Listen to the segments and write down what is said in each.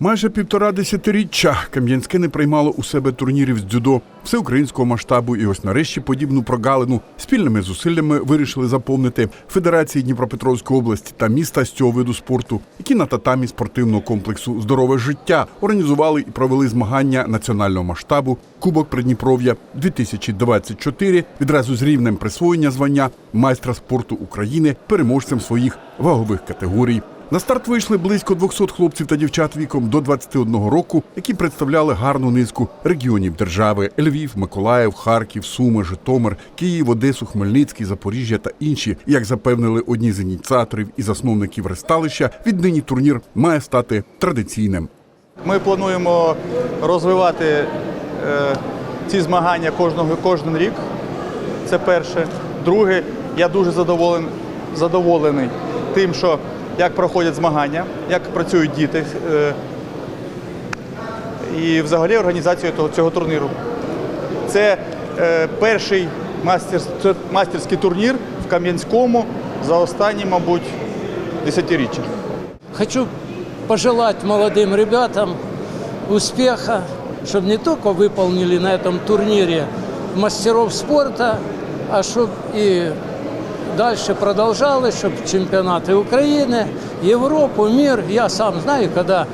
Майже півтора десятиріччя Кам'янське не приймало у себе турнірів з дзюдо всеукраїнського масштабу. І ось нарешті подібну прогалину спільними зусиллями вирішили заповнити Федерації Дніпропетровської області та міста з цього виду спорту, які на татамі спортивного комплексу Здорове життя організували і провели змагання національного масштабу Кубок Придніпров'я 2024 відразу з рівнем присвоєння звання майстра спорту України переможцем своїх вагових категорій. На старт вийшли близько 200 хлопців та дівчат віком до 21 року, які представляли гарну низку регіонів держави: Львів, Миколаїв, Харків, Суми, Житомир, Київ, Одесу, Хмельницький, Запоріжжя та інші. Як запевнили одні з ініціаторів і засновників ресталища, віднині турнір має стати традиційним. Ми плануємо розвивати е, ці змагання кожного кожен рік. Це перше. Друге, я дуже задоволений, задоволений тим, що як проходять змагання, як працюють діти е, і взагалі організацією того, цього турніру. Це е, перший мастер, це мастерський турнір в Кам'янському за останні, мабуть, десятиріччя. Хочу пожелать молодым ребятам успеха, чтобы не только выполнили на этом турнире мастеров спорта, а чтобы и дальше продолжалось, чтобы чемпионаты Украины, Европу, мир. Я сам знаю, когда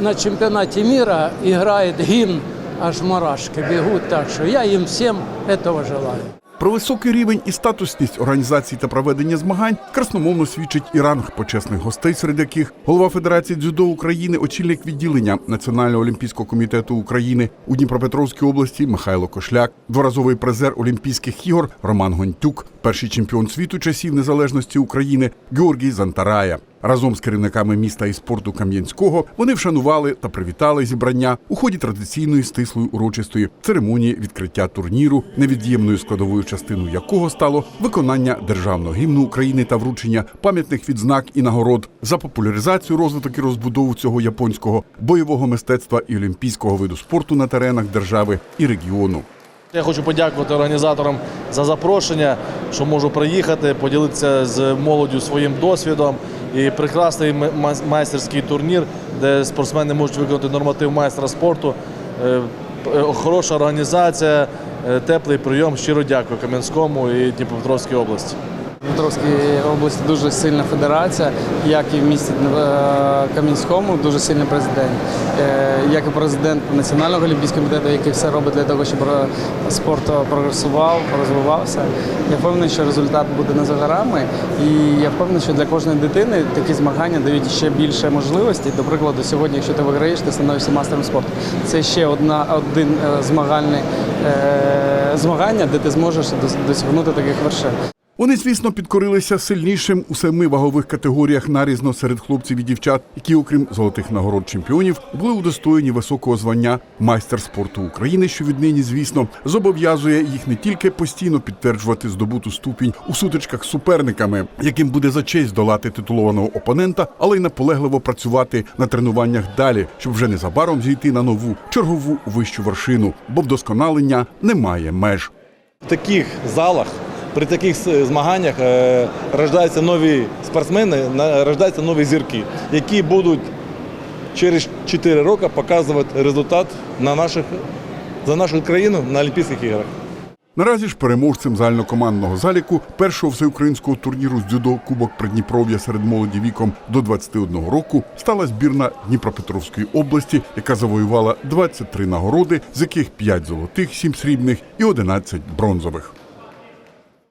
на чемпионате мира играет гимн, аж мурашки бегут, так что я им всем этого желаю. Про високий рівень і статусність організації та проведення змагань красномовно свідчить і ранг почесних гостей, серед яких голова Федерації дзюдо України, очільник відділення Національного олімпійського комітету України у Дніпропетровській області Михайло Кошляк, дворазовий призер Олімпійських ігор Роман Гонтюк, перший чемпіон світу часів незалежності України Георгій Зантарая. Разом з керівниками міста і спорту Кам'янського вони вшанували та привітали зібрання у ході традиційної стислої урочистої церемонії відкриття турніру, невід'ємною складовою частиною якого стало виконання державного гімну України та вручення пам'ятних відзнак і нагород за популяризацію, розвиток і розбудову цього японського бойового мистецтва і олімпійського виду спорту на теренах держави і регіону. Я хочу подякувати організаторам за запрошення, що можу приїхати, поділитися з молоддю своїм досвідом. І прекрасний майстерський турнір, де спортсмени можуть виконати норматив майстра спорту. Е, е, Хороша організація, е, теплий прийом. Щиро дякую Кам'янському і Дніпропетровській області. Дніпропетровській області дуже сильна федерація, як і в місті е, Кам'янському, дуже сильний президент, Е, як і президент Національного олімпійського комітету, який все робить для того, щоб е, спорт прогресував, розвивався. Я впевнений, що результат буде не за горами. І я впевнений, що для кожної дитини такі змагання дають ще більше можливостей. До прикладу, сьогодні, якщо ти виграєш, ти становишся мастером спорту. Це ще одна один змагальний змагання, де ти зможеш досягнути таких вершин. Вони, звісно, підкорилися сильнішим у семи вагових категоріях нарізно серед хлопців і дівчат, які, окрім золотих нагород чемпіонів, були удостоєні високого звання майстер спорту України, що віднині, звісно, зобов'язує їх не тільки постійно підтверджувати здобуту ступінь у сутичках з суперниками, яким буде за честь долати титулованого опонента, але й наполегливо працювати на тренуваннях далі, щоб вже незабаром зійти на нову чергову вищу вершину, бо вдосконалення немає меж. В таких залах, при таких змаганнях е, рождаються нові спортсмени, рождаються нові зірки, які будуть через 4 роки показувати результат на наших, за нашу країну на Олімпійських іграх. Наразі ж переможцем загальнокомандного заліку першого всеукраїнського турніру з дзюдо Кубок Придніпров'я серед молоді віком до 21 року стала збірна Дніпропетровської області, яка завоювала 23 нагороди, з яких 5 золотих, 7 срібних і 11 бронзових.